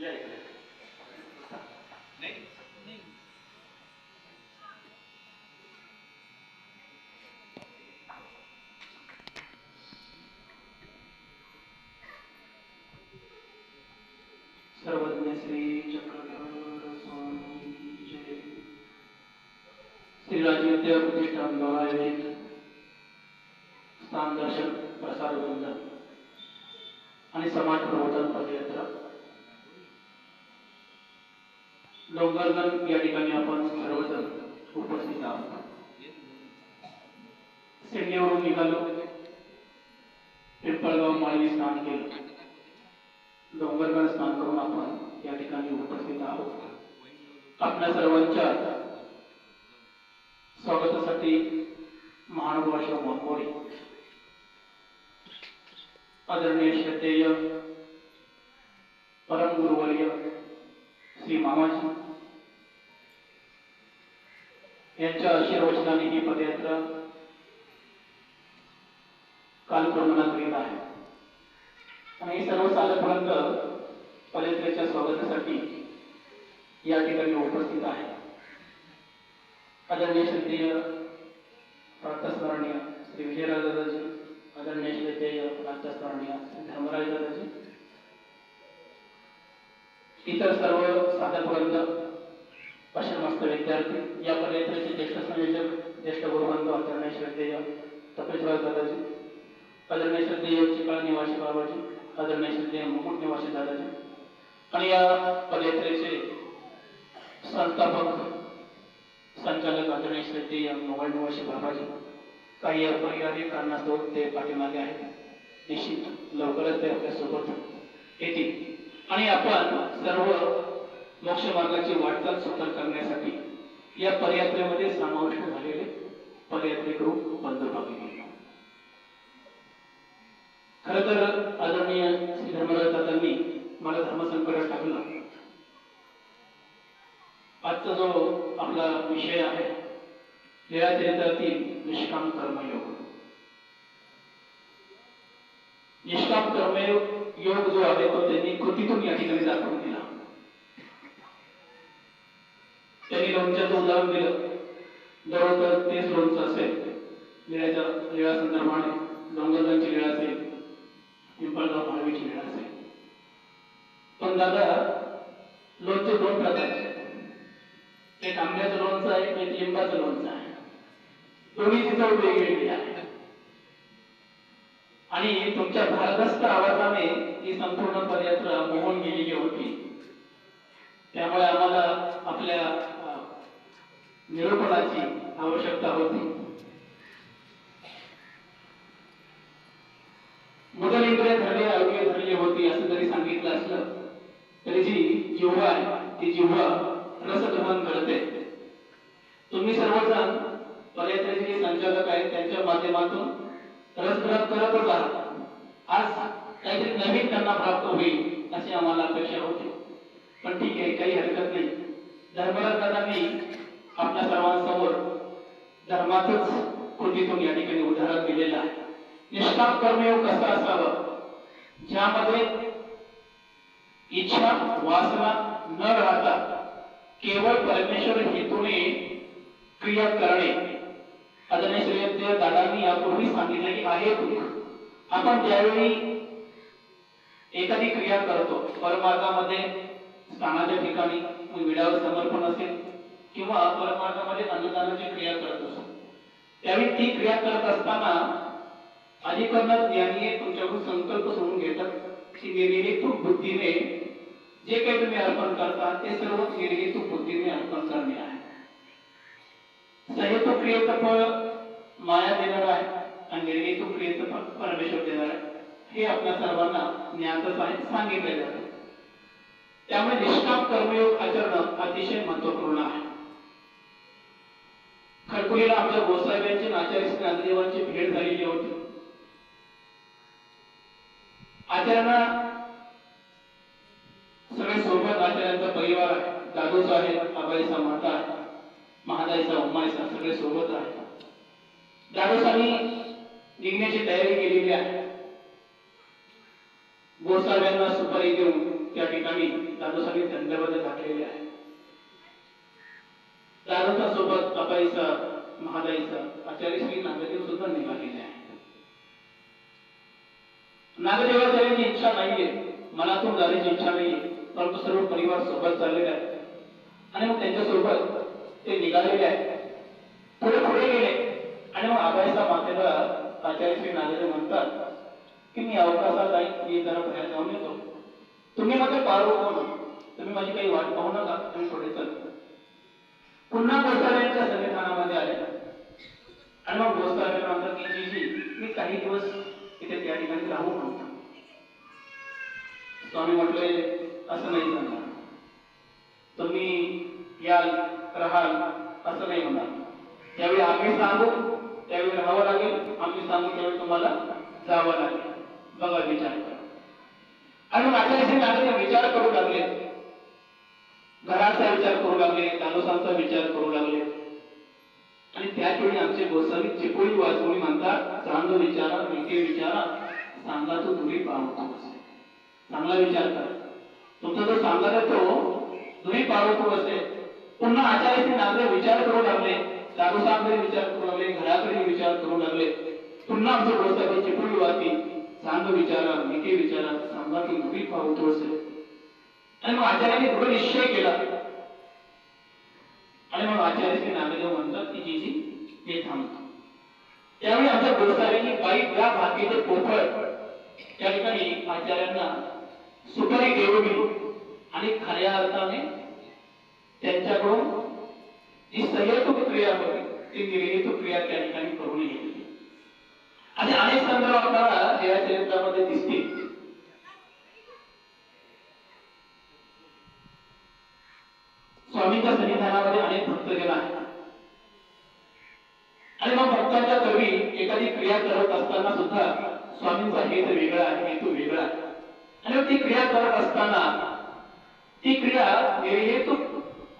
या इकडे सर्वज्ञ श्री चक्रधर स्वामी जय श्री राजविद्या प्रतिष्ठान द्वारा आयोजित स्थान दर्शन प्रसार वृंद आणि समाज प्रबोधन पदयात्रा डोंगरगण या ठिकाणी आपण सर्वजण उपस्थित आहोत. सेंगेवरून निघालो. पिंपळगाव माळी स्नान केलं. डोंगरगड स्नान करून आपण या ठिकाणी उपस्थित आहोत. आपल्या सर्वांच्या स्वागतासाठी महानुभाव शिव मांगोळी आदरणीय श्रद्धेय परमगुरुवर्य श्री मामाजी. यांच्या आशीर्वचनाने ही पदयात्रा कालक्रमणात येत आहे. आणि सर्व साधकवृंद पदयात्रेच्या स्वागतासाठी या ठिकाणी उपस्थित आहे. आदरणीय श्रद्धेय प्रातस्मरणीय श्री विजयराज दादाजी आदरणीय श्रद्धेय प्रातस्मरणीय श्री धर्मराज दादाजी इतर सर्व साधकवृंद अशमस्त विद्यार्थी. या पदयात्रेचे ज्येष्ठ संयोजक ज्येष्ठ गुरुवंत आदरणीय श्रद्धेय तपेश्वर दादाजी आदरणीय श्रद्धेय चिकाळ निवासी बाबाजी आदरणीय श्रद्धेय मुकुट निवासी दादाजी आणि या पदयात्रेचे संस्थापक संचालक आदरणीय श्रद्धेय मोबाईल निवासी बाबाजी. काही अपरिहार्य कारणास्तव ते पाठीमागे आहेत. निश्चित लवकरच ते आपल्यासोबत येतील. आणि आपण सर्व मोक्ष मार्गाची वाटचाल सुकर करण्यासाठी या पदयात्रेमध्ये समाविष्ट झालेले पदयात्रेकरू बंद भगिनी खर तर आदरणीय श्री धर्मराज दादांनी मला धर्मसंकटात टाकलं. आजचा जो आपला विषय आहे लीळाचरित्रातील निष्काम कर्मयोग. निष्काम कर्मयोग योग जो आहे तो कृतीतून या ठिकाणी दाखवून दिला त्यांनी लोणच्याचं उदाहरण दिलं जवळजवळ तेच लोणचं असेल लीळाच्या लीळा संदर्भाने डोंगरगंजची लीळा असेल पिंपळगाव माळवीची लीळा असेल पण दादा लोणचे दोन प्रकारचे एक आंब्याचं लोणचं आहे एक लिंबाचं लोणचं आहे दोन्ही चव वेगवेगळी आहे आणि तुमच्या भारदस्त आवाजाने ही संपूर्ण पदयात्रा मोहून गेलेली होती. त्यामुळे आम्हाला आपल्या निरोपणाची निरूपणाची आवश्यकता होती. मुदल इंद्रिय धरले आरोग्य धरले होती असं जरी सांगितलं असलं तरी जी जिव्हा आहे ती जिव्हा रसगमन करते. तुम्ही सर्वजण पदयात्रेचे जे संचालक आहेत त्यांच्या माध्यमातून रसग्रहण करत होता आज काहीतरी नवीन त्यांना प्राप्त होईल अशी आम्हाला अपेक्षा होती. पण ठीक आहे काही हरकत नाही. धर्मराज दादांनी आपल्या सर्वांसमोर धर्माचंच कृतीतून या ठिकाणी उदाहरण दिलेलं आहे. निष्काम कर्मयोग कसं असावं. ज्यामध्ये इच्छा वासना न राहता केवळ परमेश्वर हेतूने क्रिया करणे आदरणीय श्रीयंत दादांनी यापूर्वी सांगितले की आहे आपण ज्यावेळी एखादी क्रिया करतो परमार्गामध्ये स्थानाच्या ठिकाणी विड्यावर समर्पण असेल किंवा परमार्गामध्ये अन्नदानाची क्रिया करत असतो त्यावेळी ती क्रिया करत असताना अधिकरणात ज्ञानी तुमच्याकडून संकल्प सोडून घेतात की निर्हेतू बुद्धीने जे काही तुम्ही अर्पण करता ते सर्व निर्हेतू बुद्धीने अर्पण करणे आहे. सहेतू क्रियेचं फळ माया देणार आहे आणि निर्हेतू क्रियेचं फळ परमेश्वर देणार आहे. हे आपल्या सर्वांना ज्ञातच आहे जाते. त्यामुळे निष्काम कर्मयोग आचरण अतिशय महत्त्वपूर्ण आहे. खडकुलीला आमच्या गोसाहेबांची आणि आचार्य श्री भेट झालेली होती. आचार्यांना सगळे सोबत आचार्यांचा परिवार आहे. दादू आहे आबाईचा माता आहे महादाईचा उम्माईचा सगळे सोबत आहे दादूसांनी निघण्याची तयारी केलेली आहे. गोसाव्यांना सुपारी देऊन त्या ठिकाणी दादोसांनी दंडबद्ध घातलेले आहे. दादोसा सोबत अपाईचं महादाईचा आचार्य श्री नागदेव सुद्धा निघालेले आहे नागदेवाची इच्छा नाहीये. मनातून जाण्याची इच्छा नाहीये. परंतु सर्व परिवार सोबत चाललेले आहे आणि मग त्यांच्यासोबत ते निघालेले आहे पुढे पुढे गेले. आणि मग आबाईचा मातेला आचार्य नागरे म्हणतात की मी अवकाशात जाईन मी जरा बाहेर जाऊन येतो. तुम्ही मग पाळू कोण तुम्ही माझी काही वाट पाहू नका. तुम्ही पुढे चल. पुन्हा गोसाव्यांच्या संविधानामध्ये आले. आणि मग गोसाव्यांना म्हणतात की जी जी मी काही दिवस इथे त्या ठिकाणी राहू म्हणतो स्वामी म्हटले असं नाही म्हणणार तुम्ही याल राहाल असं नाही म्हणणार त्यावेळी आम्ही सांगू त्यावेळी राहावं लागेल. आम्ही सांगू त्यावेळी तुम्हाला जावं लागेल. बघा विचार करा. आणि मग नागरिक विचार करू लागले. घराचा विचार करू लागले तालुसांचा विचार करू लागले. आणि त्याच वेळी आमचे गोसावी चिपोळी वाचवणी म्हणतात चांगलं विचारा विके विचारा. चांगला तो दुरी पाहतो चांगला विचार करा. तुमचा जो सांगणार आहे तो दुरी पाहतो असेल पुन्हा आचार्य नागरे विचार करू लागले. तालुसांकडे विचार करू लागले घराकडे विचार करू लागले. पुन्हा आमचे गोसावी चिपळी वाती सांग विचारा मिठी विचारा सांगा की दुरी पाहू असे आणि मग आचार्याने दृढ निश्चय केला. आणि मग आचार्य श्री म्हणतात की जी जी हे थांबतो त्यावेळी आमच्या गोसाव्यांनी बाई या भाकीचे पोखळ त्या ठिकाणी आचार्यांना सुपारी देऊन आणि खऱ्या अर्थाने त्यांच्याकडून जी संयतुक क्रिया होती ती निर्यतुक क्रिया त्या ठिकाणी करून घेतली आणि अनेक संदर्भ आपल्याला या चरित्रामध्ये दिसतील. स्वामींच्या सन्निधानामध्ये अनेक भक्त गेला आहे आणि मग भक्तांच्या कवी एखादी क्रिया करत असताना सुद्धा स्वामींचा हेत वेगळा आहे हेतू वेगळा आहे. आणि ती क्रिया करत असताना ती क्रिया निर्हेतुक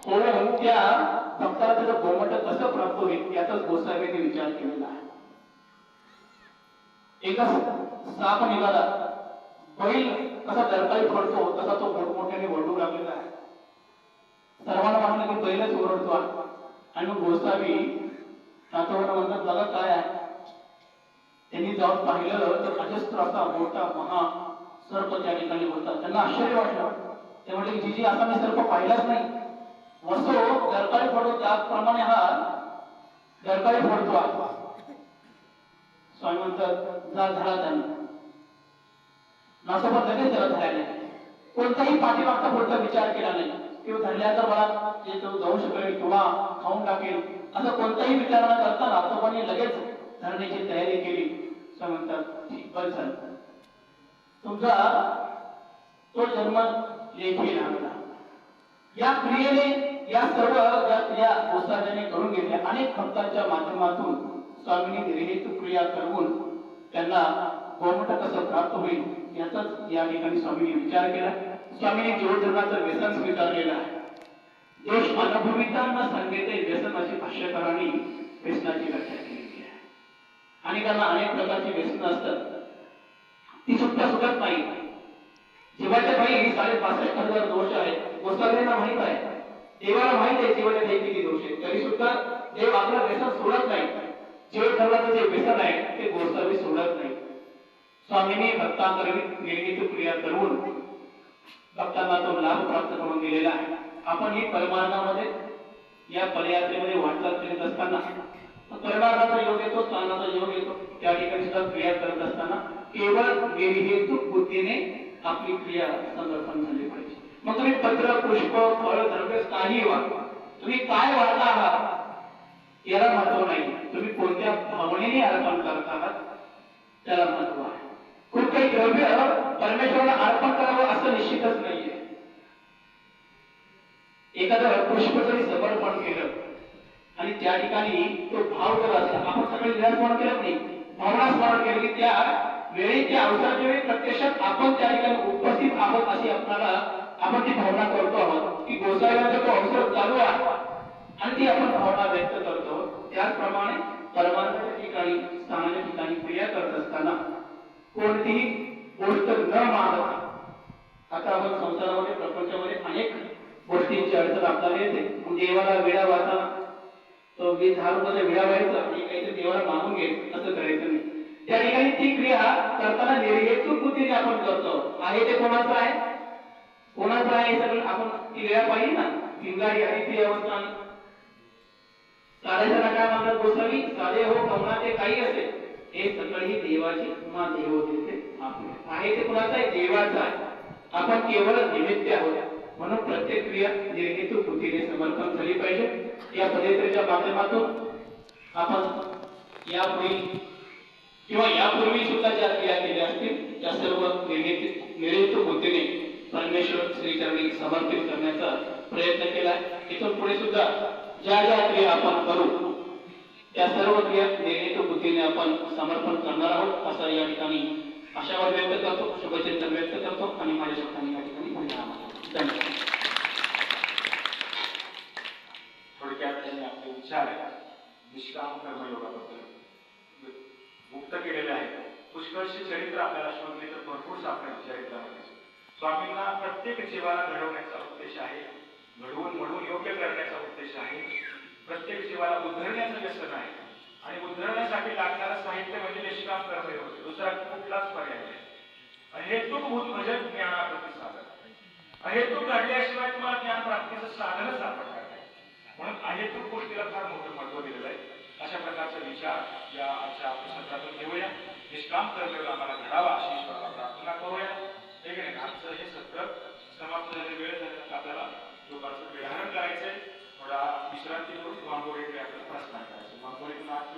म्हणून त्या भक्ताला त्याचं गोमट कसं प्राप्त होईल याचाच गोसाव्यांनी विचार केलेला आहे. एकदा साप निघाला. बैल कसा दरकाळी पडतो तसा तो मोठमोठ्याने वळू लागलेला आहे. सर्वांना म्हणलं की बैलच ओरडतो आणि मग गोसावी नातवांना म्हणतात बघा काय आहे? त्यांनी जाऊन पाहिलं तर अजस्त्र असा मोठा महा सर्प त्या ठिकाणी होता. त्यांना आश्चर्य वाटलं. ते म्हणले की जी आता मी सर्प पाहिलाच नाही. वसो दरकाळी फोडतो त्याचप्रमाणे हा दरकाळी फोडतो. आहे स्वामी म्हणतात जा धडा त्यांना नासोबत लगेच त्याला धरायला कोणताही पाठीमागचा पुढचा विचार केला नाही. किंवा धरल्याचा मला जे तो जाऊ शकेल किंवा खाऊन टाकेल असं कोणताही विचार न करता नासोबाने लगेच धरण्याची तयारी केली. असं म्हणतात ठीक बरं झालं. तुमचा तो जन्म लेखी लागला. या क्रियेने या सर्व या क्रिया गोसाव्याने करून घेतल्या अनेक भक्तांच्या माध्यमातून स्वामींनी निर्हेतू क्रिया करून त्यांना गोमट कसं प्राप्त होईल याचाच या ठिकाणी स्वामींनी विचार केला. स्वामींनी जीवधर्माचं व्यसन स्वीकारलेलं आहे. देश अनुभविता सांगितले व्यसन अशी भाष्यकारांनी व्यसनाची व्याख्या केलेली आहे. आणि त्यांना अनेक प्रकारची व्यसन असतात. ती सुद्धा सुटत नाही. जीवाच्या भाई साडे पासष्ट हजार दोष आहेत. गोसाव्यांना माहीत आहे. देवाला माहीत आहे जीवाच्या काही किती दोष आहे. तरी सुद्धा देव आपला व्यसन सोडत नाही जीव धर्माचं जे व्यसन आहे ते गोसावी सोडत नाही. स्वामींनी भक्तांकरवी निर्मित क्रिया करून भक्तांना तो लाभ प्राप्त करून दिलेला आहे. आपण ही परमार्थामध्ये या पदयात्रेमध्ये वाटचाल करीत असताना परमार्थाचा योग येतो स्थानाचा योग येतो त्या ठिकाणी सुद्धा क्रिया करत असताना केवळ निर्हेतुक बुद्धीने आपली क्रिया समर्पण झाली मग तुम्ही पत्र पुष्प फळ द्रव्य काही वा तुम्ही काय वाढता आहात? याला महत्त्व नाही. तुम्ही कोणत्या भावनेने अर्पण करत आहात? त्याला महत्त्व आहे. खूप काही द्रव्य परमेश्वराला अर्पण करावं असं निश्चितच नाहीये. एखादं पुष्प जरी समर्पण केलं आणि त्या ठिकाणी तो भाव जर असेल. आपण सगळे निरास्मरण केलं नाही. भावना स्मरण केलं की त्या वेळी त्या अवसराच्या वेळी प्रत्यक्षात आपण त्या ठिकाणी उपस्थित आहोत अशी आपल्याला आपण ती भावना करतो आहोत. की गोसाव्यांचा तो अवसर चालू आहे. आणि ती आपण भावना व्यक्त करतो. त्याचप्रमाणे परमार्थाच्या ठिकाणी स्थानाच्या ठिकाणी क्रिया करत असताना कोणतीही गोष्ट न मागता आता आपण संसारामध्ये प्रपंचामध्ये अनेक गोष्टींची अडचण आपल्याला येते. देवाला विडा वाचा. तो वीस दहा रुपयाचा विडा व्हायचा आणि काहीतरी देवाला मागून घे असं करायचं नाही. त्या ठिकाणी ती क्रिया करताना निर्हेतुक बुद्धीने आपण करतो. आहे ते कोणाचं आहे? कोणाचं आहे सगळं आपण ती वेळा पाहिजे ना? पिंगारी आदित्य ती अवस्था काय म्हणतात गोसावी साधे हो कमळाचे काही असेल हे सगळी देवाची उमा देव होते आहे ते कुणाचं आहे? देवाचं आहे. आपण केवळ निमित्त आहोत. म्हणून प्रत्येक क्रिया निर्णित कृतीने समर्पण झाली पाहिजे. या पदयात्रेच्या माध्यमातून आपण यापुढे किंवा यापूर्वी सुद्धा ज्या क्रिया केल्या असतील त्या सर्व निर्णित निर्णित बुद्धीने परमेश्वर श्रीचरणी समर्पित करण्याचा प्रयत्न केला. इथून पुढे सुद्धा ज्या ज्या क्रिया आपण करू त्या सर्व क्रिया निर्णित बुद्धीने आपण समर्पण करणार आहोत असा या ठिकाणी आशावाद व्यक्त करतो शुभचिंतन व्यक्त करतो आणि माझ्या शब्दांनी या ठिकाणी धन्यवाद धन्यवाद. थोडक्यात त्यांनी आपले विचार निष्काम कर्मयोगाबद्दल मुक्त केलेले आहेत. पुष्कळशी चरित्र आपल्याला शोधले तर भरपूर सापडेल चरित्रामध्ये. स्वामींना प्रत्येक जीवाला घडवण्याचा उद्देश आहे घडवून म्हणून योग्य करण्याचा उद्देश आहे. प्रत्येक जीवाला उद्धरण्याचं व्यसन आहे. आणि उद्धरण्यासाठी लागणारं साहित्य म्हणजे निष्काम कर्मयोग दुसरा कुठलाच पर्याय नाही. अहेतुभूत भजन ज्ञानाप्रती साधन. अहेतुक घडल्याशिवाय तुम्हाला ज्ञान प्राप्तीचं साधनच सापडणार नाही. म्हणून अहेतुक गोष्टीला फार मोठं महत्त्व दिलेलं आहे. अशा प्रकारचा विचार या आजच्या आपण सत्रातून घेऊया. निष्काम कर्मयोग आम्हाला घडावा अशी ईश्वराला प्रार्थना करूया. ठीक आहे आमचं हे सत्र समाप्त झाले वेळ झाल्यानंतर आपल्याला दुपारचं विधारण करायचंय थोडा विश्रांती करून वांगोळीकडे आपल्याला प्रश्न करायचं वांगोळीतून आठ